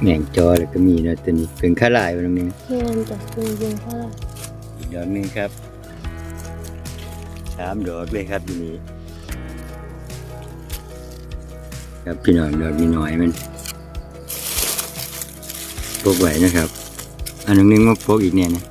แหม่งจอแล้วก็มีเนาะตัวนี้เป็นข้าลายมันนึงแม่นจ้ะเป็นยิงค่ะอีกดอกหนึงครับสามดอกเลยครับอยู่นี้ครับพี่น้องดอกนี้น้อยมันพกไว้นะครับอันนึงนึงมาพกอีกเนี่ยนะ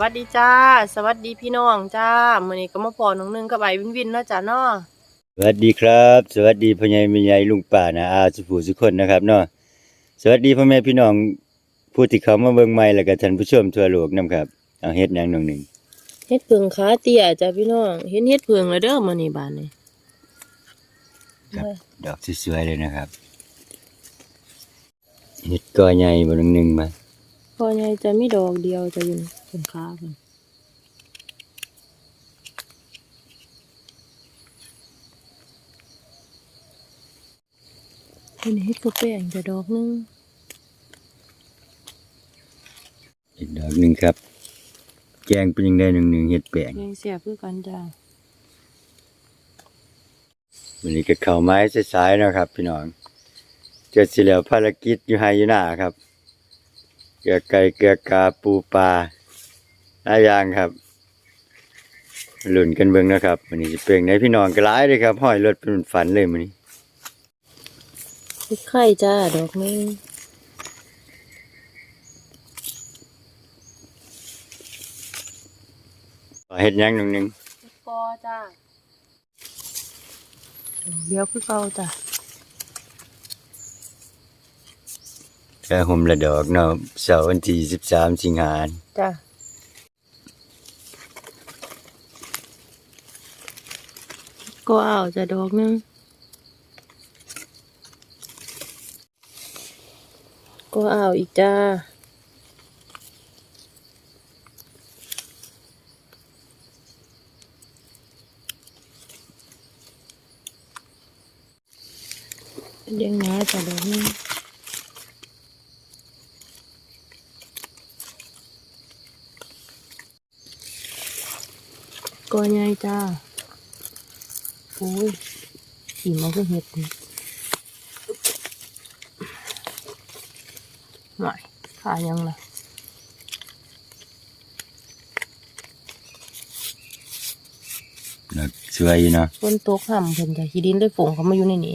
วัสดีจ้า สวัสดีพี่น้องจ้ามื้อนี้ก็มาพอน้องหนึงกับไอ้วินวินเนาะจ้ะเนาะสวัสดีครับ สวัสดีพ่อใหญ่แม่ใหญ่ลุงป้านะอาสุผู้สุคนนะครับเนาะสวัสดีพ่อแม่พี่น้องผู้ที่เข้ามาเบิ่งใหม่แล้วก็ท่านผู้ชมทั่วโลกนํครับเอาเฮ็ดหยังน้องหนึงเฮ็ดเพิงขาเตี้ยจ้ะพี่น้องเห็นเฮ็ดเพิงแล้วเด้อมื้อนี้บาดนี้ครับดอกสวยๆเลยนะครับเฮ็ดกอใหญ่บ่น้องหนึงมาพอใหญ่จะมีดอกเดียวจะอยู่ เพิงขาเพิ่นเพิ่นเฮ็ดกระแป้งจะดอกหนึงอีกดอกหนึงครับ แกงเป็นยังไงน้องหนึงเฮ็ดแป้งยังเสียบคือกันจ้าวันนี้ก็เข้าไม้สายๆเนาะครับ พี่น้องเจอสิแล้วภารกิจอยู่ไฮอยู่หน้าครับ เกลือไก่เกลือกาปูปลา หลายอย่างครับหลุ่นกันเบิ่งนะครับวันนี้จะเปลียงในพี่น้องก็หลายเลยครับห้อยรถเป็นฝันเลยมื้อนี้เฮ็ดไข่จ้าดอกหนึงเฮ็ดหยังหนึงหนึงกอจ้าเดี๋ยวคือเก่าจ้ะแค่ห่มละดอกเนาะเสาร์วันที่13สิงหาคมจ้ะ ก็เอาจะดอกนึงก็เอาอีกจ้าเลี้งน้าจะดอกนึงก็ใหญ่จ้า โอ้ยสีมันก็เห็ดนี่หน่อยขายังล่ะดอกสวยอยู่เนาะฝนตกห่ำเพิ่นจะขี้ดินได้ฝงเขามาอยู่ในนี้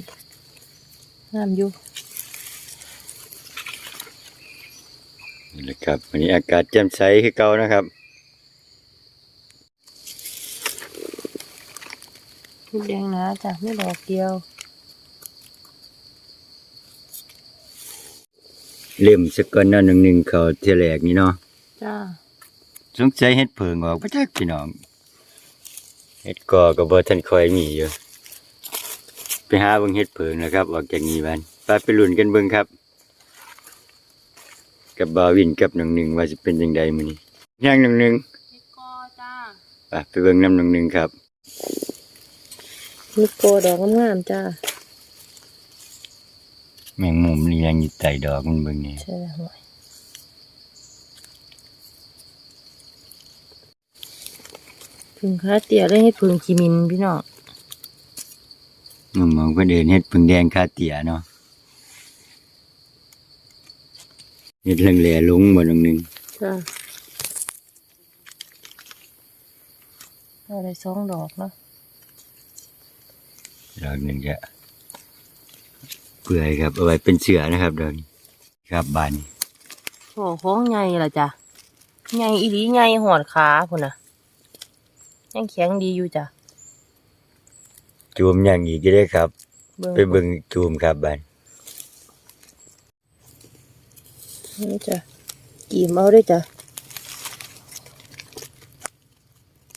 ห้ามอยู่นี่แหละครับวันนี้อากาศแจ่มใสคือเก่านะครับ ลูกแดงนะจ้ะไม่ดอกเดียว เล่มสักก่อนเนาะหนึงหนึงเขาเที่ยแรกนี่เนาะจ้าสงสัยเฮ็ดเพิงออกบ่จักพี่น้องเฮ็ดกอก็บ่ทันค่อยมีอยู่ไปหาเบิ่งเฮ็ดเพิงนะครับ ออกจากนี้บันไปไปลุ้นกันเบิ่งครับ กับบาวินกับน้องหนึ่งว่าสิเป็นจังไดมื้อนี้ย่างน้องหนึ่งเฮ็ดกอจ้าไปไปเบิ่งน้ำน้องหนึ่งครับ ลูกโกดอกงามๆจ้าแมงมุมเลี้ยงอยู่ใต้ดอกมันเบิ่งนี่ใช่แล้วหน่อยพึ่งขาเตี้ยเลยให้พึ่งขีมินพี่น้องมึงมองเพิ่นเอิ้นเฮ็ดพึ่งแดงคาเตียเนาะเฮ็ดเรื่องแหล่ลงบ่น้องหนึ่งจ้าอะไรสองดอกเนาะ ดอกหนึ่งจะเปื่อยครับเอาไว้เป็นเสือนะครับดอกนี้ครับบานนี้โอ้ของใหญ่ละจ้ะใหญ่อีหลีใหญ่หอดขาพุ่นน่ะยังแข็งดีอยู่จ้ะจูมอย่างอีกจะได้ครับเบิ่งไปเบิ่งจูมครับบ้านนี่จ้ะกีมเอาได้จ้ะ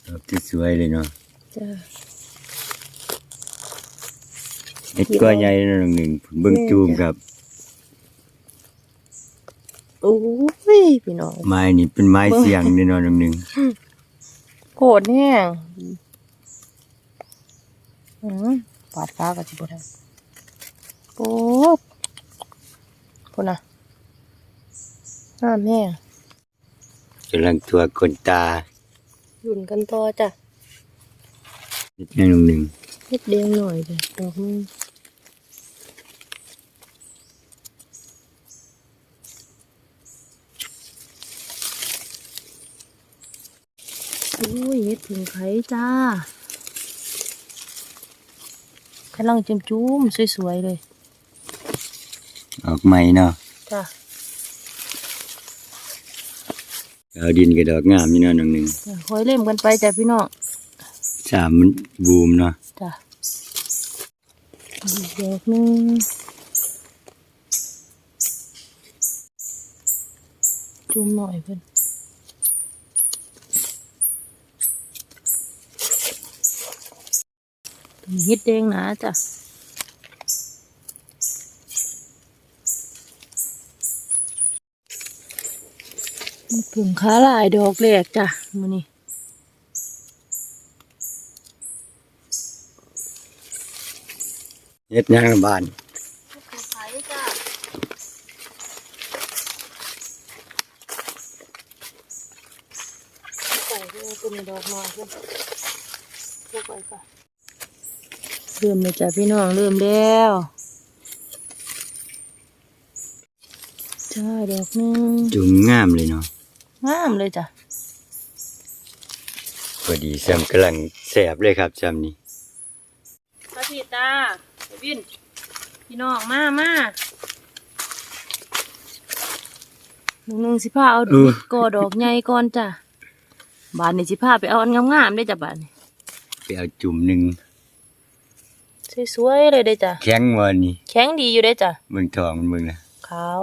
ดอกที่สวยเลยเนาะจ้ะ เฮ็ดก็ใหญ่เนาะน้องหนึ่งเบิ่งจูมครับโอ้ยพี่น้องไม้นี่เป็นไม้เสียงนี่เนาะน้องหนึ่งโกรธแห้งอืมปาดฟ้ากับจิบได้โป๊ดพูดนะน้ำแห้งกำลังตัวคนตาหยุ่นกันต่อจ้ะเฮ็ดแม่น้องหนึ่งเฮ็ดเดียงหน่อยจ้ะดอกนึง อ้ยเฮ็ดผึ่งไข่จ้ากำลังจุ่มจุ่มๆสวยๆเลย ออกใหม่เนาะจ้ะเอาดินกระดอกงามนี่เนาะน้องหนึ่งจ้ะคอยเล่มกันไปจ้ะพี่น้องสามมันบูมเนาะจ้ะอีกดอกหนึงจุ่มหน่อยเพิ่นตัวนี้ เฮ็ดแดงหนาจ้ะผึ่งขาลายดอกแรกจ้ะมือนี้เฮ็ดยังบ้าน ไข่จ้ะใส่ด้วยเป็นดอกไม้เพิ่นเก็บไว้ก่อน เริ่มเลยจ้ะพี่น้องเริ่มแล้วจ้าดอกหนึงจูมงามเลยเนาะงามเลยจ้ะพอดีแซมกำลังแสบเลยครับแซมนี่พระพีตาไปบินพี่น้องมามาหนึ่งหนึ่งสิพาเอาดอกกอดอกใหญ่ก่อนจ้ะบานนี้สิพาไปเอาอันงามๆได้จ้ะบานนี้ไปเอาจุ่มหนึ่ง สวยๆเลยได้จ้ะแข็งวันนี้แข็งดีอยู่ได้จ้ะเบิ่งทองมันเบิ่งนะขาว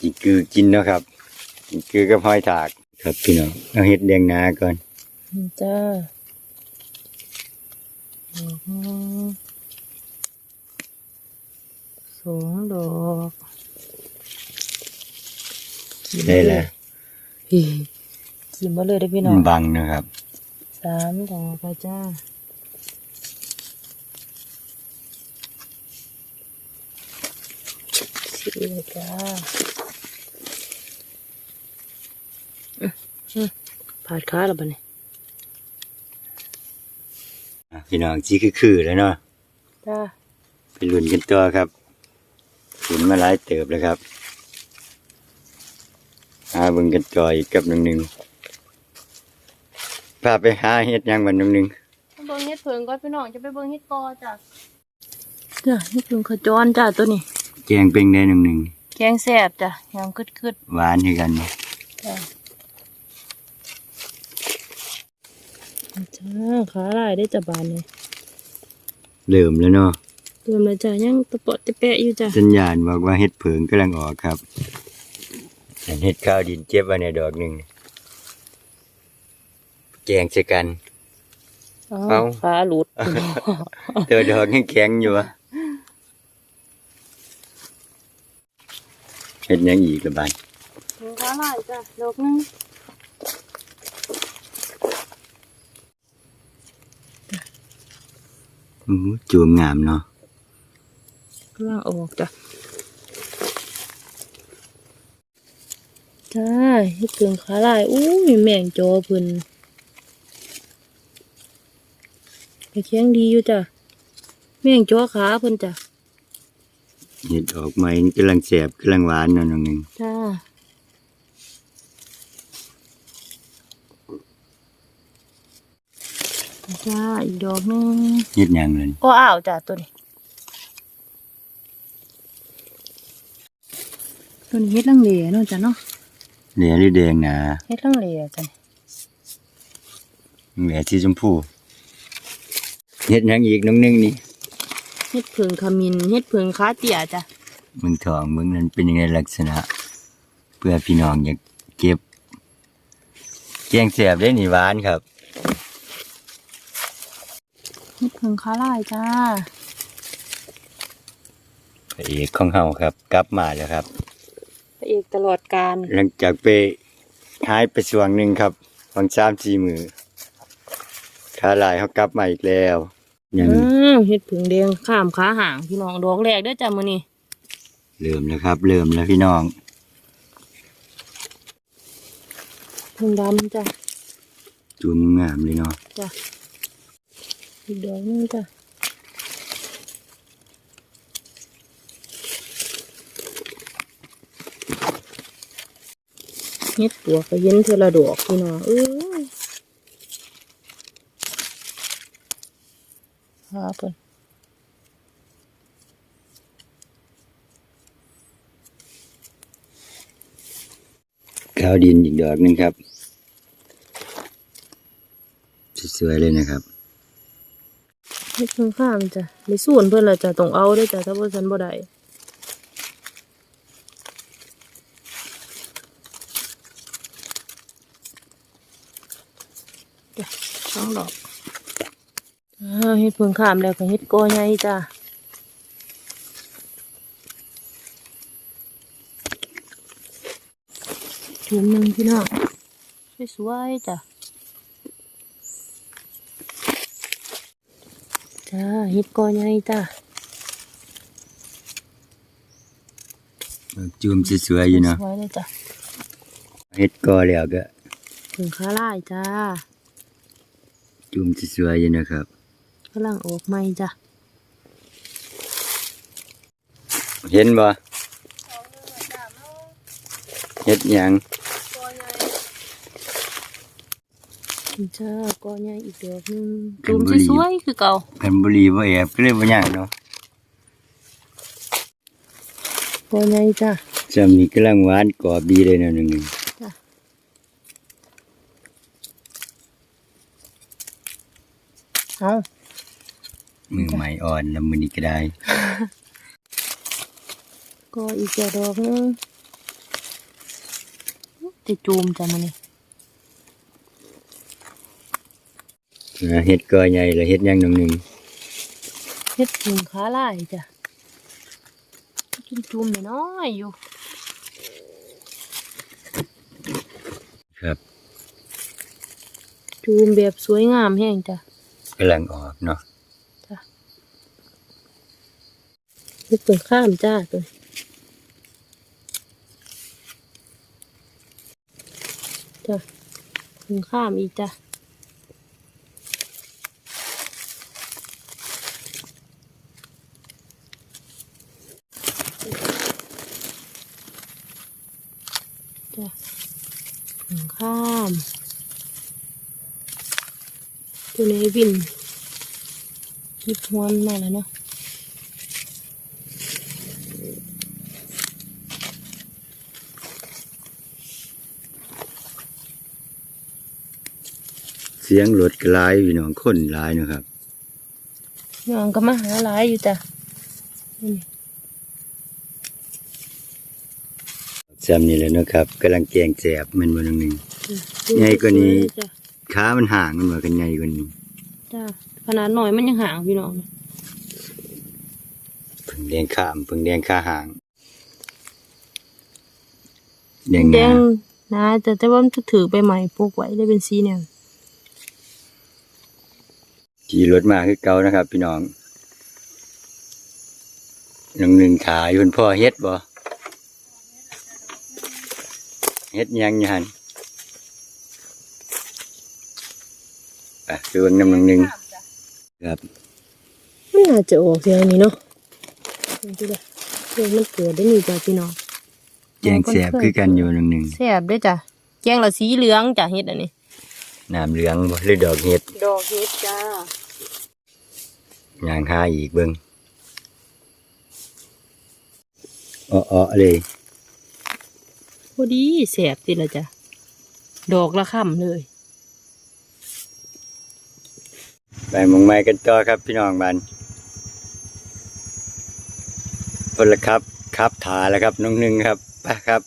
กินคือกินเนาะครับกินคือกับหอยถาก ครับพี่น้องเอาเฮ็ดแดงนาก่อนนี่จ้าดอกหนึ่งสองดอกได้แล้วพี่กินมาเลยได้อพี่น้อมังนบังนะครับสามดอกไปจ้า สี่เลยจ้าอื้ออื้อผาดขาแล้วบัดนี้อะพี่น้องจีคือคือแล้วเนาะจ้าไปลุ้นกันตัวครับเห็นมาหลายเติบแล้วครับหาเบิ่งกันต่ออีกกับหนึ่งหนึ่งพาไปหาเฮ็ดหยังวันหนึ่งหนึ่งไปเบิ้งเฮ็ดเพิงก่อนพี่น้องจะไปเบิ้งเฮ็ดกอจ้ะจ้ะเฮ็ดเพิงขจรจ้ะตัวนี้ แกงเป็นได้หนึ่งหนึ่งแกงแซ่บจ้ะยำกึดหวานคือกันเนาะๆจ้ะจ้าขาลายได้จ้ะบานนี่เริ่มแล้วเนาะเติมเลยจ้ะยังตะเปาะตะแปะอยู่จ้ะสัญญาณบอกว่าเฮ็ดเผิงกำลังออกครับอันเฮ็ดข้าวดินเจ็บไว้ในดอกหนึ่งแกงใส่กันอ้าเอ้าวขาหลุดตัวดอกยังแข็งอยู่วะ เฮ็ดหยังอีกละบานขาลายจ้ะดอกหนึงอู้หูจูมงามเนาะกำลังออกจ้ะจ้าเฮ็ดเพิงขาลายอู้ยแม่งจอเพิ่นไปแข็งดีอยู่จ้ะแม่งจอขาเพิ่นจ้ะ เฮ็ดออกใหม่นี่กำลังแสบกำลังหวานเนาะน้องหนึ่งจ้าจ้าอีกดอกหนึงเฮ็ดหยังเลยก็อ้าวจ้าตัวนี้ตัวนี้เฮ็ดลังเลเนาะจ้ะเนาะเหลือหรือแดงหนาเฮ็ดลังเลจ้ะเหลือสีชมพูเฮ็ดหยังอีกน้องหนึ่งนี่ เฮ็ดเพิงขมินเฮ็ดเพิงขาเตี่ยจ้ะมึงทองมึงนั้นเป็นยังไงลักษณะ เพื่อพี่น้องอยากเก็บแกงแสบได้นี่หวานครับเฮ็ดเพิงขาลายจ้าพระเอกของเฮาครับ กลับมาแล้วครับพระเอกตลอดการหลังจากไปหายไปช่วงหนึ่งครับวังสามสี่มือขาลายเขากลับมาอีกแล้ว ยังอืมเฮ็ดเพิงแดงข้ามขาห่างพี่น้องดอกแรกเด้อจ้ะมื้อนี้เริ่มแล้วครับเริ่มแล้วพี่น้องเพิงดำจ้ะจูมงามเลยเนาะจ้ะอีกดอกหนึงจ้ะเฮ็ดปัวก็เย็นเทอละดอกพี่น้องเอ้ย หาเพิ่นข้าวดินอีกดอกหนึ่งครับ สวยๆเลยนะครับเฮ็ดข้างข้ามจ้ะในส่วนเพิ่นล่ะจ้ะต้องเอาเด้อจ้ะถ้าบ่ซันบ่ได้จ้ะสองดอกอ่า เฮ็ดเพิ่งข้ามแล้วก็เฮ็ดกอใหญ่จ้ะถุงหนึงพี่น้องสวยๆจ้ะจ้าเฮ็ดกอใหญ่จ้าจูมสวยๆอยู่เนาะสวยเลยจ้ะเฮ็ดกอแล้วก็ถึงขาลายจ้าจูมสวยๆอยู่นะครับ กำลังออกใหม่จ้ะ เห็นบ่เฮ็ดหยังจ้ากอใหญ่อีกดอกหนึงจุ่มสวยๆคือเก่ากันบุรีบ่แอบก็เลยบ่ยากเนาะกอใหญ่จ้าจำนี้กำลังหวานกรอบดีเลยเนาะหนึงเอา มือใหม่อ่อนแล้วมื้อนี้ก็ได้กออีกจะดอกหนึงจะจูมจ้ะมันนี่นะเฮ็ดกอใหญ่แล้วเฮ็ดหยังหนงหนึงเฮ็ดถึงขาลายจ้ะจุ่มจุ่มๆน้อยๆอยู่ ครับจูมแบบสวยงามแห้งจ้ะกำลังออกเนาะ เฮ็ดเปิงข้ามจ้าตัวจ้ะเปิงข้ามอีกจ้ะจ้ะเปิงข้ามตัวนี้บินยิบหัวมันมาแล้วเนาะ สียงรถก็หลายพี่น้องคนหลายเนาะครับน้องก็มาหาหลายอยู่จ้ะนี่จำนี่แหละเนาะครับกำลังแกงแสบแมันบ่หนงหนึงจ้ะใหญ่กว่านี้จ้ะขามันห่างมันว่ากันใหญ่กว่านี้จ้ะขนาดหน่อยมันยังห่างพี่น้องนะเพิ่งแดงข้ามเพิ่งแดงขาห่างแดงแดหน้างนะแต่แต่ว่ามันถือไปใหม่ปลูกไว้ได้เป็นสีเนี่ย ขี่รถมาคือเก่านะครับ พี่น้องหนึ่งหนึ่งขาอยู่บนพ่อเฮ็ดบ่เฮ็ดหยังอยู่หันอะดูเบิ่งน้ำหนึ่งหนึ่งครับไม่น่าจะออกเสียงนี้เนาะดูดิเรื่องมันเกิดได้นี่จ้ะพี่น้องแจงแสบคือกันอยู่หนึ่งหนึ่งแสบด้วยจ้ะแกงละสีเหลืองจ้ะเฮ็ดอันนี้น้ำเหลืองบ่หรือดอกเฮ็ด ดอกเฮ็ดจ้า ย่างหาอีกเบิ่งอ้อๆเลยพอดีแสบติละจ้ะ ดอกละค่ำเลยไปหมองไม้กันต่อครับพี่น้องบ้านพนละครับ ครับถาแล้วครับน้องหนึ่งครับไปครับ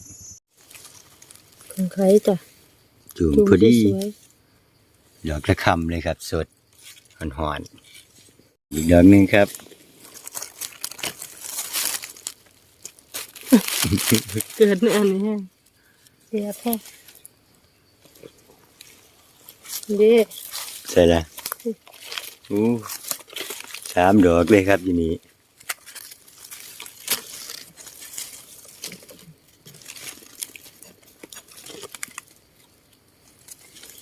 ของใครจ้ะจูมจุ่มพอดีสวยดอกละคำเลยครับ สดหอนๆ อีกดอกหนึ่งครับๆเกิดในอันนี้แห้งเสียบแห้งเด้ใช่ละอู้สามดอกเลยครับอยู่นี้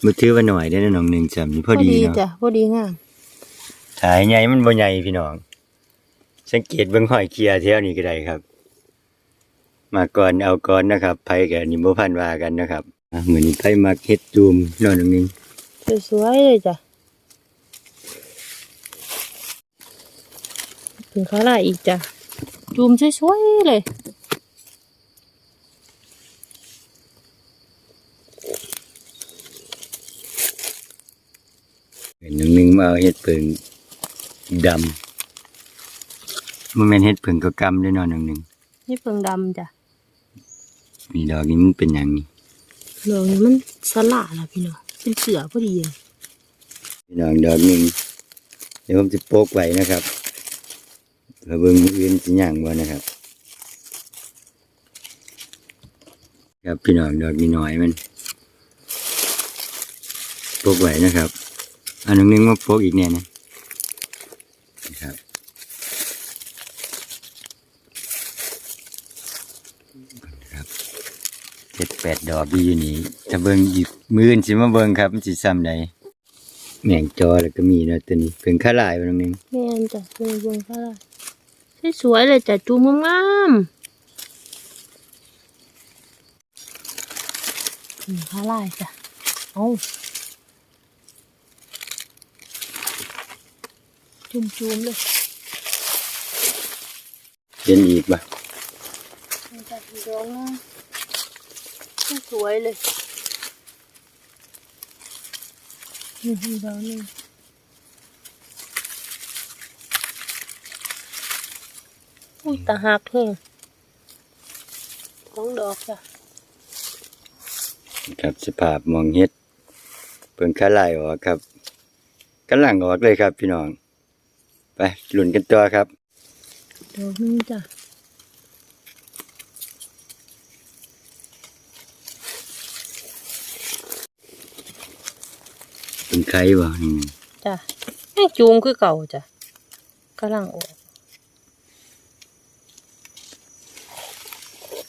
มือถือว่าหน่อยได้อนะน้องหนึ่งจำนี่พอดีเนาะจ้ะพอดีงามถ่ายใหญ่มันบ่ใหญ่พี่น้อง สังเกตเบิ่งหอยเคียแถวนี้ก็ได้ครับ มาก่อนเอาก่อนนะครับไผกับนิมบ่พันว่ากันนะครับอะมื้อนี้ไผมักเฮ็ดจูมนอนตรงนึงสวยๆเลยจ้ะถึงขาลายอีกจ้ะจุ่มสวยๆเลยเห็นตรงนึงมาเอาเฮ็ดเพิ่ง ดำบ่แม่นเฮ็ดเพิ่งก็กำได้อนอนตรงนึงนี่เพิงดำจ้ะมีดอกนี้มันเป็นหยังนี่ดอกนี้มันสละล่ะพี่น้องเป็นเสือพอดีเลยพี่น้องดอกหนึงเดี๋ยวผมจะโปกไว้นะครับเพื่อเบิ่งมื้ออื่นสิหยังบ่นะครับครับพี่น้องดอกนี้น้อยมันโปกไว้นะครับอันหนึงมาโปกอีกแน่นะนะครับครับเจ็ด แปดดอกอยู่นี่ถ้าเบิ่งอีกมืออื่นสิมาเบิ่งครับมันสิซ้ำใดแหม่งจอแล้วก็มีเนาะตัวนี้เพิ่งขาลายไปตรงนึงแม่นจ้ะเพิงเพิงขาลายสวยๆเลยจ้ะจุ่มงามๆอืมขาลายจ้ะเอาจุ่มๆเลยเห็นอีกป่ะมันจะ สีดองนะสวยเลยนี่สีดองนี่อุ้ยตาหักแห้งสองดอกจ้ะครับสภาพมองเฮ็ดเพิ่งขาลายออกครับกำลังออกเลยครับพี่น้อง ไปลุ้นกันต่อครับดอกนึงจ้ะ เป็นไข่บ่อืมจ้ะแม่งจูงคือเก่าจ้ะกำลังออก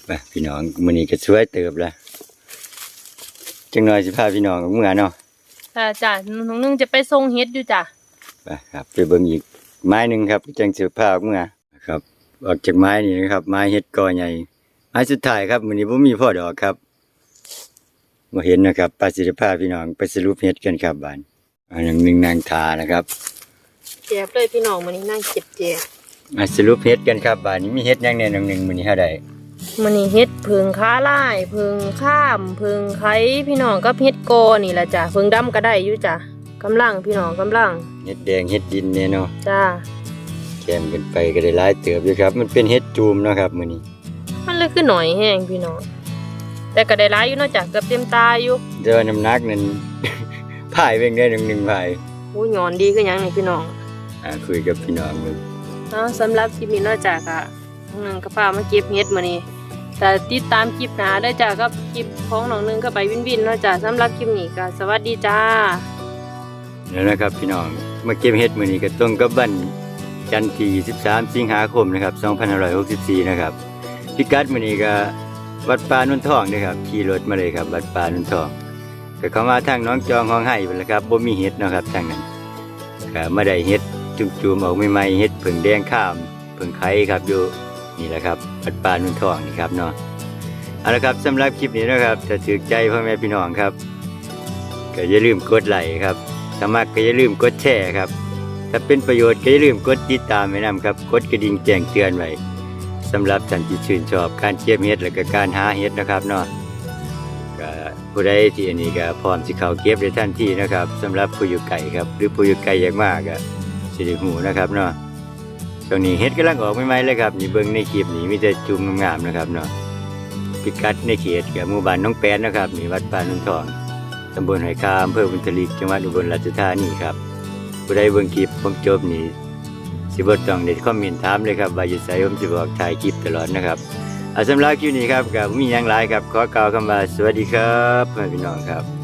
ไปพี่น้องมื้อนี้ก็สวยเติบละจังหน่อยสิพาพี่น้องกับเมื่อเนาะจ้ะจ้ะน้องนึงจะไปส่งเฮ็ดอยู่จ้ะไปครับไปเบิ่งอีกไม้หนึงครับ จังสิพาออกเมื่อครับ ออกจากไม้นี่นะครับ ไม้เฮ็ดกอใหญ่ไม้สุดท้ายครับมื้อนี้บ่มีพ่อดอกครับ บ่เห็นนะครับปาสิได้พาพี่น้องไปสรุปเฮ็ดกันครับบานอันหนึงหนึ่งนางทานะครับเจ็บเลยพี่น้องมันนี้นั่งเจ็บเจ็บมาสรุปเฮ็ดกันครับบานนี้มีเฮ็ดหยังแหน่หนึ่งหนึ่งมื้อนี้เฮาได้มันนี้เฮ็ดเพิงค้าลายเพิงข้ามเพิงไข่พี่น้องกับเฮ็ดโกอนี่แหละจ้ะเพิงดำก็ได้อยู่จ้ะกำลังพี่น้องกำลังเฮ็ดแดงเฮ็ดดินเนี่ยเนาะจ้าแกมกันไปก็ได้หลายเติบอยู่ครับ มันเป็นเฮ็ดจูมเนาะครับมื้อนี้ มันเลยคือหน่อยแห้งพี่น้อง แต่ก็ได้ร้ายอยู่เนาะจ้ะเกือบเต็มตาอยู่แต่ว่าน้ำหนักนั้นพายเบิ่งได้หนึ่งหนึ่งพายโอ้ยหงอนดีคือหยังนี่พี่น้องอ่าคุยกับพี่น้องเบิ่งเอาสำหรับคลิปนี้เนาะจ้ะก็น้องหนึงก็พามาเก็บเฮ็ดมื้อนี้แต่ติดตามคลิปหน้าได้อจ้ะกับคลิปของน้องหนึงก็ไปวินวินเนาะจ้ะสำหรับคลิปนี้ก็สวัสดีจ้าแล้วนะครับพี่น้องมาเก็บเฮ็ดมื้อนี้ก็ตรงกับวันจันทร์ที่23สิงหาคมนะครับ2564 นะครับพิกัดมื้อนี้ก็ วัดป่านุ่นทองเด้อครับขี่รถมาเลยครับวัดป่านุ่นทองก็เข้ามาทางน้องจองห้องไห้พุ่นล่ะครับบ่มีเฮ็ดนะครับทางนั้นก็มาได้เฮ็ดจุ่มๆออกใหม่ๆเฮ็ดผึ่งแดงข้ามผึ่งไข่ครับอยู่นี่แหละครับปัดปลานุ่นทองนี่ครับเนาะเอาละครับสำหรับคลิปนี้นะครับถ้าถือใจพ่อแม่พี่น้องครับก็อย่าลืมกดไลค์ครับถ้ามักก็อย่าลืมกดแชร์ครับ ถ้าเป็นประโยชน์ก็อย่าลืมกดติดตามไว้นำครับ กดกระดิ่งแจ้งเตือนไว้ สำหรับท่านที่ชื่นชอบการเก็บเฮ็ดและก็การหาเฮ็ดนะครับเนาะก็ผู้ใดที่อันนี้ก็พร้อมสิเข้าเก็บได้ทันทีนะครับสำหรับผู้อยู่ไกลครับ หรือผู้อยู่ไกลอย่างมากก็สิได้หูนะครับเนาะตรงนี้เฮ็ดกำลังออกใหม่ๆเลยครับนี่เบิ่งในคลิปนี่มีแต่จุ่มงามๆนะครับเนาะพิกัดในเขตกับหมู่บ้านน้องแปนนะครับนี่วัดป่านุ่นทองตำบลหอยคาอำเภอบุญทลิกจังหวัดอุบลราชธานีครับผู้ใดเบิ่งคลิปผมจบนี่ สิบต้องเด้อมีนถามเลยครับว่ายุสัยผมสิบอกถ่ายคลิปตลอดนะครับเอาสำหรับคลิปนี้ครับกับมีอยังไลายครับขอกล่าวคำว่าสวัสดีครับพ่อแม่พี่น้องครับ